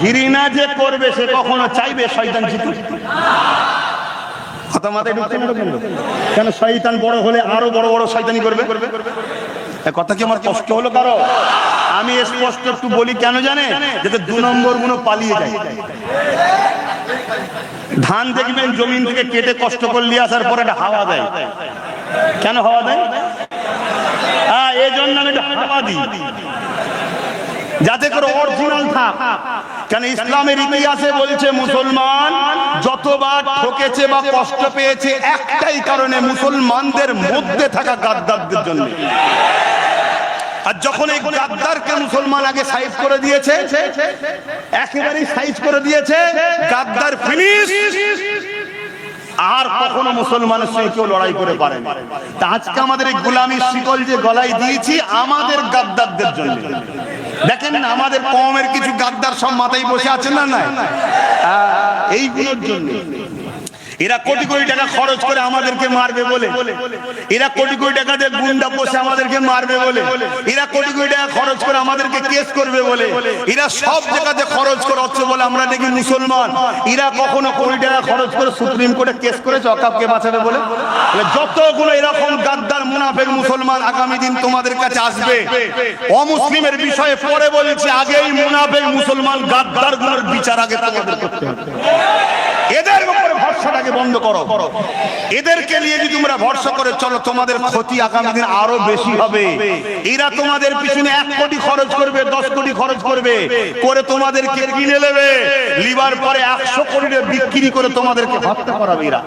ঘৃণা যে করবে সে কখনো চাইবে শয়তান না? কেন শয়তান বড় হলে আরও বড় বড় শয়তানি করবে? কথা কি আমার কষ্ট হলো কারও? আমি স্পষ্ট একটু বলি, কেন জানে? যাতে দু নম্বরগুলো পালিয়ে যায়। ধান দেখবেন জমিন থেকে কেটে কষ্ট করে নিয়ে আসার পরে একটা হাওয়া দেয়। কেন হাওয়া দেয়? হ্যাঁ এই জন্য আমি হাওয়া দিই। যাতে করে অরিজিনাল থাক। কেন ইসলামের ইতিহাসে বলছে মুসলমান যতবার ঠকেছে বা কষ্ট পেয়েছে, একটাই কারণে মুসলমানদের মধ্যে থাকা গাদ্দারদের জন্য। আর যখন এই গাদ্দারকে মুসলমান আগে সাইজ করে দিয়েছে, একেবারেই সাইজ করে দিয়েছে, গাদ্দার ফিনিশ। আর কখনো মুসলমানের সঙ্গে কেউ লড়াই করে পারে না। আজকে আমাদের এই গোলামীর শিকল যে গলায় দিয়েছি, আমাদের গাদ্দারদের জন্য। দেখেন না আমাদের কমের কিছু গাদ্দার সব মাথায় বসে আছে না নাই? এইগুলোর জন্য। এরা কোটি কোটি টাকা খরচ করে আমাদেরকে মারবে বলে। এরা কোটি কোটি টাকা দিয়ে গুন্ডা পোষে আমাদেরকে মারবে বলে। এরা কোটি কোটি টাকা খরচ করে আমাদেরকে কেস করবে বলে। এরা সব জায়গাতে খরচ করে হচ্ছে বলে আমরা দেখি মুসলমান। এরা কখনো কোটি টাকা খরচ করে সুপ্রিম কোর্টে কেস করেছে অকাপকে বাঁচাবে বলে। যতগুলো এরকম গাদ্দার মুনাফের মুসলমান আগামী দিন তোমাদের কাছে আসবে অমুসলিমের বিষয়ে পরে বলছি আগেই মুনাফের মুসলমান গাদ্দারগুলোর বিচার আগে তোমাদের করতে হবে। এদের ভরসাটাকে বন্ধ করো। এদেরকে নিয়ে যদি তোমরা ভরসা করে চলো, তোমাদের ক্ষতি আগামী দিন আরও বেশি হবে। এরা তোমাদের পিছনে এক কোটি খরচ করবে, দশ কোটি খরচ করবে, করে তোমাদেরকে কিনে নেবে। লিবার পরে একশো কোটি বিক্রি করে তোমাদেরকে হত্যা করাবে এরা।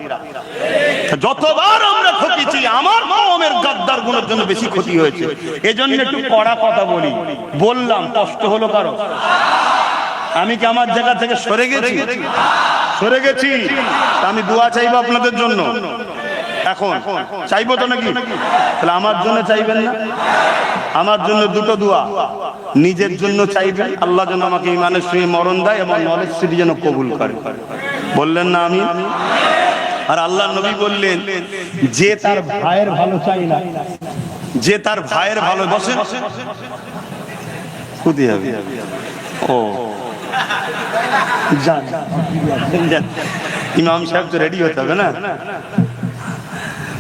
যতবার আমরা ঠকেছি আমার কমের গাদ্দারগুলোর জন্য বেশি ক্ষতি হয়েছে। এজন্য একটু কড়া কথা বলি। বললাম, কষ্ট হলো কারও? আমি কি আমার জায়গা থেকে সরে গেছি? সরে গেছি। আমি দোয়া চাইব আপনাদের জন্য। এখন, চাইব তো নাকি? তাহলে আমার জন্য চাইবেন না? আমার জন্য দুটো দোয়া। নিজের জন্য চাইবেন, আল্লাহ যেন আমাকে ইমানের সঙ্গে মরণ দেয় এবং নলেজ সিটি যেন কবুল করে। বললেন না আমি আর আল্লাহ নবী বললেন, যে তার ভাইয়ের ভালো চাই না। যে তার ভাইয়ের ভালো বসে খুদি হবে ও। ইমাম সাহেব তো রেডি হতে হবে না?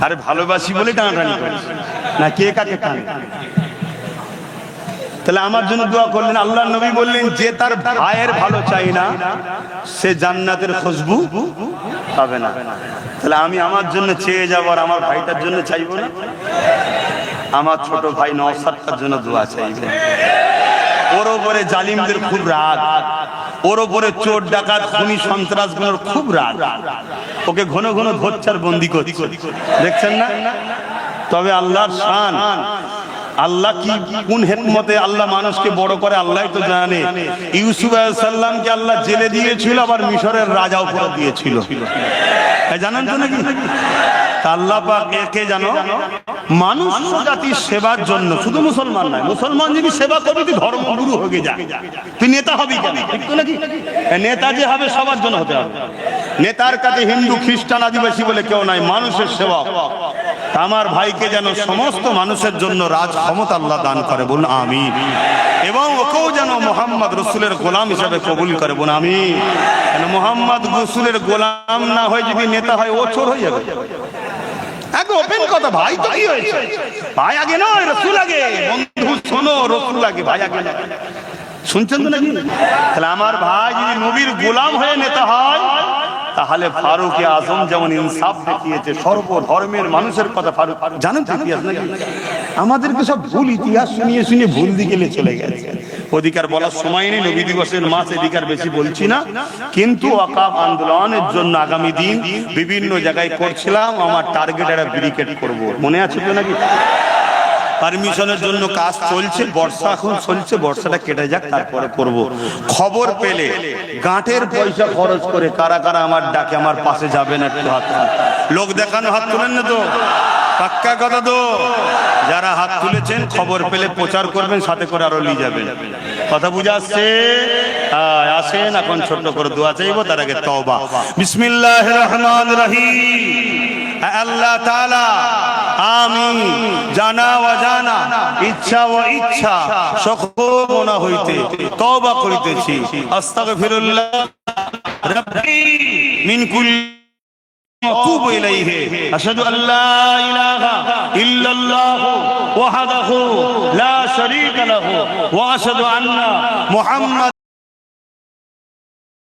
আরে ভালোবাসি বলে টানাটানি করিস। না, কে কাকে টানে? তাহলে আমার জন্য দোয়া করলেন, আল্লাহ নবী বললেন, যে তার ভাইয়ের ভালো চাই না, সে জান্নাতের খুশবু পাবে না। তাহলে আমি আমার জন্য চেয়ে যাব আর আমার ভাইটার জন্য চাইব না? আমার ছোট ভাই নওসাদটার জন্য দোয়া চাইবে। ওপরে জালিমদের খুব রাগ। ওর ওপরে চোর, ডাকাত, খুনি সন্ত্রাস খুব রাগ। ওকে ঘন ঘন ধরছার বন্দি করছে। দেখছেন না? তবে আল্লাহর আল্লাহ কি কোন হেকমতে আল্লাহ মানুষকে বড় করে আল্লাহ তো জানে। ইউসুফ সাল্লামকে আল্লাহ জেলে দিয়েছিল, আবার মিশরের রাজাও করে দিয়েছিল। জানেন তো নাকি? জাতির সেবার জন্য, শুধু মুসলমান নয়, মুসলমান সেবা তুই তুই নেতা নেতা যে হবে, সবার জন্য হতে হবে। নেতার কাছে হিন্দু, খ্রিস্টান, আদিবাসী বলে কেউ নাই, মানুষের সেবক। আমার ভাইকে যেন সমস্ত মানুষের জন্য রাজ ক্ষমতা আল্লাহ দান করে, বলুন আমি এবং ওকেও যেন মোহাম্মদ রসুলের গোলাম হিসাবে কবুল করে, বলুন আমি কেন মোহাম্মদ রসুলের গোলাম না হয়ে যদি নেতা হয়, ও চোর হয়ে যাবে। ওপেন কথা, ভাই তো ভাই আগে রসুল আগে। শোনো, রসুল। শুনছেন তো তাহলে আমার ভাই যদি নবীর গোলাম হয়ে নেতা হয় তাহলে ফারুক আজম যেমন ইনসাফ দেখিয়েছে সর্ব ধর্মের মানুষের কথা ফারুক জানেন তো ইতিহাস নাকি? আমাদেরকে সব ভুল ইতিহাস শুনিয়ে শুনিয়ে ভুল দিকে চলে গেছে। অধিকার বলার সময় নেই, নবী দিবসের মাস এদিকার বেশি বলছি না। কিন্তু অকাপ আন্দোলনের জন্য আগামী দিন বিভিন্ন জায়গায় করছিলাম আমার টার্গেট একটা ব্রিকেট করব। মনে আছে তো নাকি? পারমিশনের জন্য কাজ চলছে, বর্ষা এখন চলছে, বর্ষাটা কেটে যাক, তারপরে করব। খবর পেলে, গাঁটের পয়সা খরচ করে কারা কারা আমার ডাকে আমার পাশে যাবেন একটু হাত লোক দেখানো হাত তুলেন না তো? পাক্কা কথা তো? যারা হাত তুলেছেন, খবর পেলে প্রচার করবেন, সাথে করে আরও নিয়ে যাবেন। কথা বুঝে আসছে? আসেন, এখন ছোট্ট করে দোয়া চাইব, তার আগে তওবা। বিসমিল্লাহ রহমান রহিম। আল্লাহ তাআলা আমি জানা অজানা, ইচ্ছা ও ইচ্ছা, সকল মনা হইতে তওবা করিতেছি। আস্তাগফিরুল্লাহ, রাব্বি, মিন কুল্লি أتوب إليه. أشهد أن لا إله إلا الله وحده لا شريك له وأشهد أن محمد